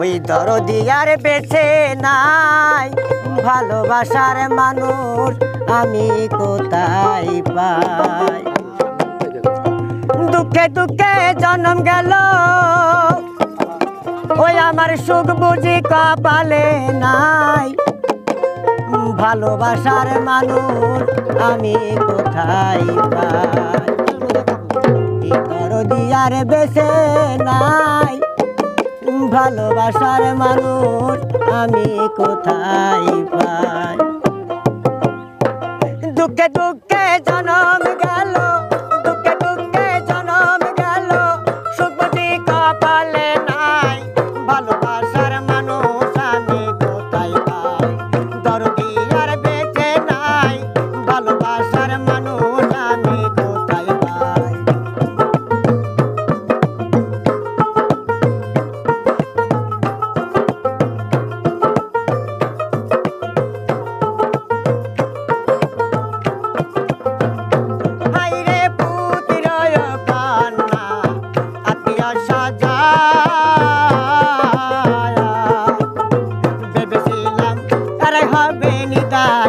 ওই দর দিয়ার বেছে নাই। ভালোবাসার মানুষ আমি কোথায় পাই? দুঃখে দুঃখে জন্ম গেল। ওই আমার সুখ বুঝি কপালে নাই। ভালোবাসার মানুষ আমি কোথায় পাই? দরদি বেছে নাই। ভালোবাসার মানুষ আমি কোথায় পাই? দুঃখে দুঃখ আর হবে নিদান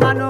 hermano.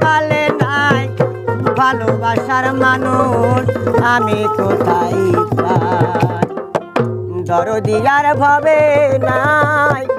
পালে নাই। ভালোবাসার মানুষ আমি কোথায় পাই? দরদিয়ার ভাবে নাই।